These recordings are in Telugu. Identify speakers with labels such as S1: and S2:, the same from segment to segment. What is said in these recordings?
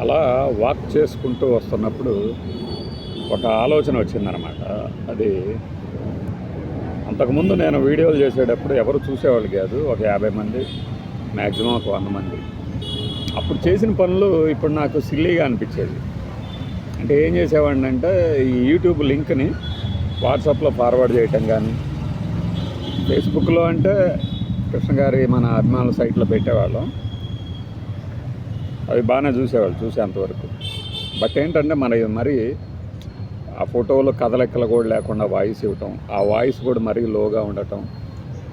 S1: అలా వాక్ చేసుకుంటూ వస్తున్నప్పుడు ఒక ఆలోచన వచ్చిందనమాట అది అంతకుముందు నేను వీడియోలు చేసేటప్పుడు ఎవరు చూసేవాళ్ళు కాదు ఒక యాభై మంది మ్యాక్సిమం ఒక వంద మంది. అప్పుడు చేసిన పనులు ఇప్పుడు నాకు సిల్లీగా అనిపించేది. అంటే ఏం చేసేవాడిని అంటే ఈ యూట్యూబ్ లింక్ని వాట్సాప్లో ఫార్వర్డ్ చేయటం కానీ ఫేస్బుక్లో అంటే కృష్ణ గారి మన అభిమానుల సైట్లో పెట్టేవాళ్ళం. అవి బాగానే చూసేవాళ్ళు చూసేంతవరకు బట్ ఏంటంటే మరి మరి ఆ ఫోటోలో కథలెక్కలు కూడా లేకుండా వాయిస్ ఇవ్వటం ఆ వాయిస్ కూడా మరీ లోగా ఉండటం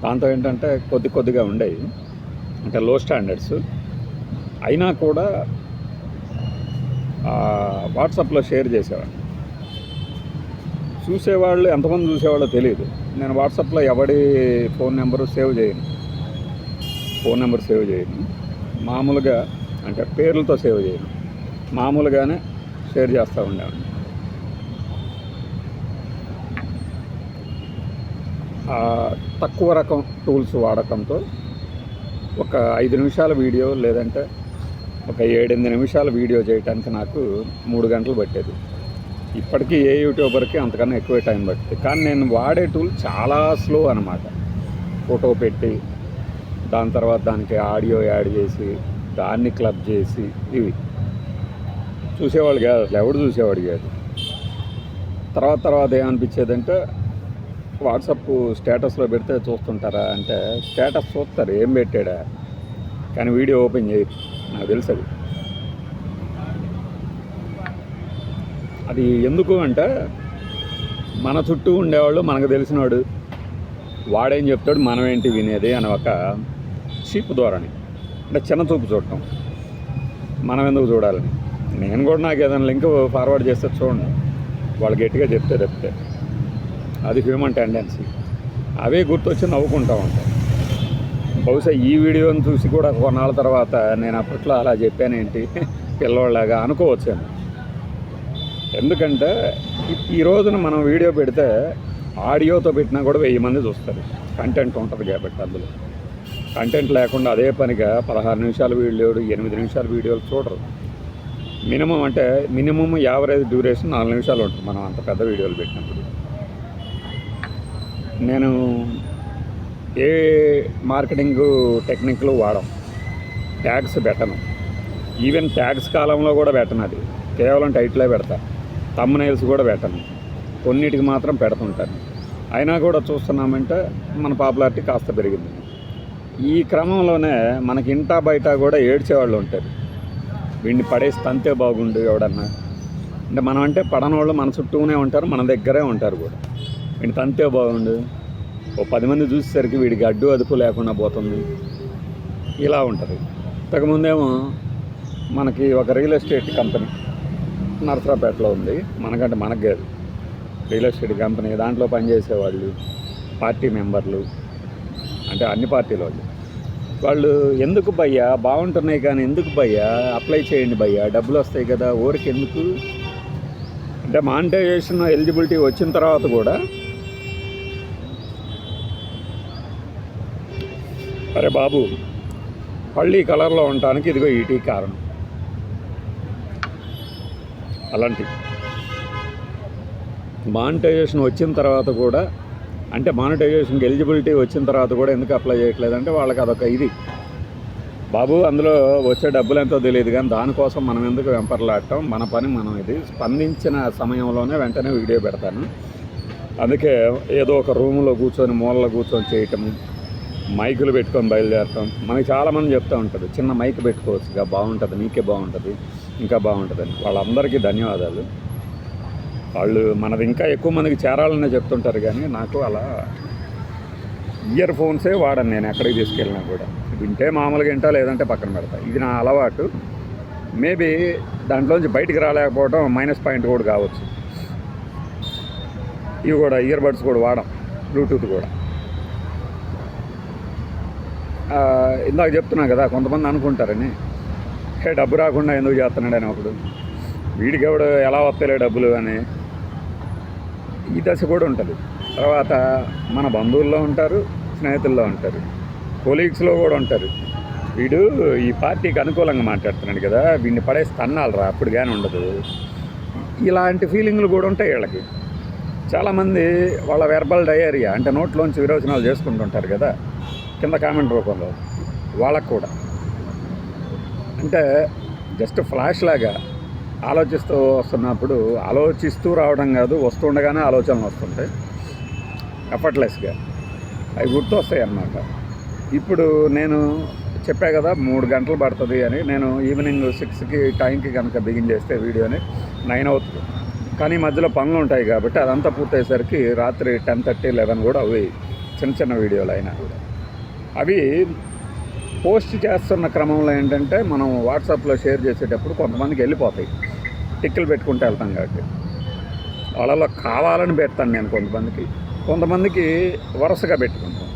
S1: దాంతో ఏంటంటే కొద్ది కొద్దిగా ఉండేవి. అంటే లో స్టాండర్డ్స్ అయినా కూడా వాట్సాప్లో షేర్ చేసేవాడిని. చూసేవాళ్ళు ఎంతమంది చూసేవాళ్ళో తెలియదు నేను వాట్సాప్లో ఎవడి ఫోన్ నెంబరు సేవ్ చేయను. ఫోన్ నెంబర్ సేవ్ చేయను. మామూలుగా అంటే పేర్లతో సేవ్ చేయను. మామూలుగానే షేర్ చేస్తూ ఉండేవాడిని. తక్కువ రకం టూల్స్ వాడకంతో ఒక ఐదు నిమిషాల వీడియో లేదంటే ఒక ఏడెనిమిది నిమిషాల వీడియో చేయడానికి నాకు మూడు గంటలు పట్టేది. ఇప్పటికీ ఏ యూట్యూబర్కి అంతకన్నా ఎక్కువ టైం పడుతుంది కానీ నేను వాడే టూల్ చాలా స్లో అనమాట ఫోటో పెట్టి దాని తర్వాత దానికి ఆడియో యాడ్ చేసి దాన్ని క్లబ్ చేసి ఇవి. చూసేవాళ్ళు కాదు అసలు ఎవడు చూసేవాడు కాదు. తర్వాత తర్వాత ఏమనిపించేదంటే వాట్సాప్ స్టేటస్లో పెడితే చూస్తుంటారా అంటే స్టేటస్ చూస్తారు ఏం పెట్టాడా? కానీ వీడియో ఓపెన్ చేయరు నాకు తెలుసు అది. అది ఎందుకు అంటే మన చుట్టూ ఉండేవాళ్ళు మనకు తెలిసినవాడు వాడేం చెప్తాడు మనం ఏంటి వినేది అని ఒక చీప్ ధోరణి. అంటే చిన్న చూపు చూడటం. మనం ఎందుకు చూడాలని? నేను కూడా నాకు ఏదైనా లింక్ ఫార్వర్డ్ చేస్తే చూడండి. వాళ్ళు గట్టిగా చెప్తే చెప్తే. అది హ్యూమన్ టెండెన్సీ అవే గుర్తొచ్చి నవ్వుకుంటా ఉంటాయి బహుశా ఈ వీడియోని చూసి కూడా కొన్నాళ్ళ తర్వాత నేను అప్పట్లో అలా చెప్పానేంటి? పిల్లవాళ్ళగా అనుకోవచ్చాను ఎందుకంటే ఈ- ఈ రోజున మనం వీడియో పెడితే ఆడియోతో పెట్టినా కూడా వెయ్యి మంది చూస్తారు. కంటెంట్ ఉంటుంది కాబట్టి అందులో. కంటెంట్ లేకుండా అదే పనిగా పదహారు నిమిషాల వీడియోలు ఎనిమిది నిమిషాల వీడియోలు చూడరు. మినిమం అంటే మినిమం యావరేజ్ డ్యూరేషన్ నాలుగు నిమిషాలు ఉంటుంది మనం అంత పెద్ద వీడియోలు పెట్టినప్పుడు. నేను ఏ మార్కెటింగ్ టెక్నిక్లు వాడం ట్యాగ్స్ పెట్టను. ఈవెన్ ట్యాగ్స్ కాలంలో కూడా పెట్టను అది. కేవలం టైటిలే పెడతా. తమ్నైల్స్ కూడా పెట్టను. కొన్నిటికి మాత్రం పెడుతుంటాను. అయినా కూడా చూస్తున్నామంటే మన పాపులారిటీ కాస్త పెరిగింది. ఈ క్రమంలోనే మనకి ఇంటా బయట కూడా ఏడ్చేవాళ్ళు ఉంటారు. వీడిని పడేసి తంతే బాగుండు ఎవడన్నా. అంటే మనం అంటే పడనోళ్ళు మన చుట్టూనే ఉంటారు మన దగ్గరే ఉంటారు కూడా. వీడిని తంతే బాగుండు. ఓ పది మంది చూసేసరికి వీడికి అడ్డు అదుపు లేకుండా పోతుంది. ఇలా ఉంటుంది ఇంతకుముందేమో మనకి ఒక రియల్ ఎస్టేట్ కంపెనీ నరసరాపేటలో ఉంది. మనకంటే మనకు కాదు. రియల్ ఎస్టేట్ కంపెనీ దాంట్లో పనిచేసేవాళ్ళు పార్టీ మెంబర్లు. అంటే అన్ని పార్టీల వాళ్ళు. వాళ్ళు ఎందుకు భయ్యా? బాగుంటున్నాయి కానీ ఎందుకు భయ్యా? అప్లై చేయండి భయ్యా. డబ్బులు వస్తాయి కదా. ఊరికి ఎందుకు అంటే మానిటైజేషన్ ఎలిజిబిలిటీ వచ్చిన తర్వాత కూడా అరే బాబు పళ్ళీ కలర్లో ఉండటానికి ఇదిగో ఈటీ కారణం. అలాంటి మానిటైజేషన్ వచ్చిన తర్వాత కూడా అంటే మానిటైజేషన్కి ఎలిజిబిలిటీ వచ్చిన తర్వాత కూడా ఎందుకు అప్లై చేయట్లేదు అంటే వాళ్ళకి అదొక ఇది. బాబు అందులో వచ్చే డబ్బులు ఎంతో తెలియదు కానీ దానికోసం మనం ఎందుకు వెంపర్లాడటం? మన పని మనం ఇది. స్పందించిన సమయంలోనే వెంటనే వీడియో పెడతాను. అందుకే ఏదో ఒక రూమ్లో కూర్చొని మూలలో కూర్చొని చేయటం మైకులు పెట్టుకొని బయలుదేరటం. మనకి చాలామంది చెప్తూ ఉంటారు చిన్న మైక్ పెట్టుకోవచ్చు ఇక బాగుంటుంది నీకే బాగుంటుంది ఇంకా బాగుంటుందని. వాళ్ళందరికీ ధన్యవాదాలు. వాళ్ళు మనది ఇంకా ఎక్కువ మందికి చేరాలనే చెప్తుంటారు కానీ నాకు అలా ఇయర్ ఫోన్సే వాడను నేను ఎక్కడికి తీసుకెళ్ళినా కూడా. వింటే మామూలుగా వింటా లేదంటే పక్కన పెడతా. ఇది నా అలవాటు. మేబీ దాంట్లోంచి బయటికి రాలేకపోవడం మైనస్ పాయింట్ కూడా కావచ్చు. ఇవి కూడా ఇయర్ బడ్స్ కూడా వాడం బ్లూటూత్ కూడా. ఇందాక చెప్తున్నా కదా కొంతమంది అనుకుంటారని. హే డబ్బు రాకుండా ఎందుకు చేస్తున్నాడని ఒకడు. వీడికి ఎవడు ఎలా వస్తలే డబ్బులు అని. ఈ దశ కూడా ఉంటుంది. తర్వాత మన బంధువుల్లో ఉంటారు స్నేహితుల్లో ఉంటారు కొలీగ్స్లో కూడా ఉంటారు. వీడు ఈ పార్టీకి అనుకూలంగా మాట్లాడుతున్నాడు కదా వీడిని పడేసి తన్నాలరా అప్పుడు కానీ ఉండదు. ఇలాంటి ఫీలింగ్లు కూడా ఉంటాయి వీళ్ళకి. చాలామంది వాళ్ళ వెర్బల్ డయేరియా అంటే నోట్లోంచి విరోచనాలు చేసుకుంటుంటారు కదా కింద కామెంట్ రూపంలో. వాళ్ళకు కూడా. అంటే జస్ట్ ఫ్లాష్ లాగా ఆలోచిస్తూ వస్తున్నప్పుడు ఆలోచిస్తూ రావడం కాదు వస్తుండగానే ఆలోచనలు వస్తుంటాయి. ఎఫర్ట్లెస్గా అవి గుర్తు వస్తాయి అన్నమాట ఇప్పుడు నేను చెప్పా కదా మూడు గంటలు పడుతుంది అని. నేను ఈవినింగ్ సిక్స్కి టైంకి కనుక బిగిన్ చేస్తే వీడియోని నైన్ అవుతుంది. కానీ మధ్యలో పనులు ఉంటాయి కాబట్టి అదంతా పూర్తయ్యేసరికి రాత్రి టెన్ థర్టీ లెవెన్ కూడా అవి చిన్న చిన్న వీడియోలు అయినా కూడా. అవి పోస్ట్ చేస్తున్న క్రమంలో ఏంటంటే మనం వాట్సాప్లో షేర్ చేసేటప్పుడు కొంతమందికి వెళ్ళిపోతాయి. టిక్కులు పెట్టుకుంటూ వెళ్తాం కాబట్టి. వాళ్ళలో కావాలని పెడతాను నేను కొంతమందికి. కొంతమందికి వరుసగా పెట్టుకుంటాం.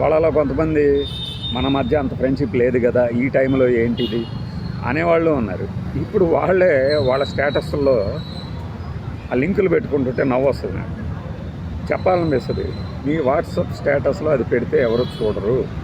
S1: వాళ్ళలో కొంతమంది మన మధ్య అంత ఫ్రెండ్షిప్ లేదు కదా ఈ టైంలో ఏంటిది అనేవాళ్ళు ఉన్నారు. ఇప్పుడు వాళ్ళే వాళ్ళ స్టేటస్లో ఆ లింకులు పెట్టుకుంటుంటే నవ్వు వస్తుంది నాకు. చెప్పాలనిపిస్తుంది మీ వాట్సాప్ స్టేటస్లో అది పెడితే ఎవరు చూడరు?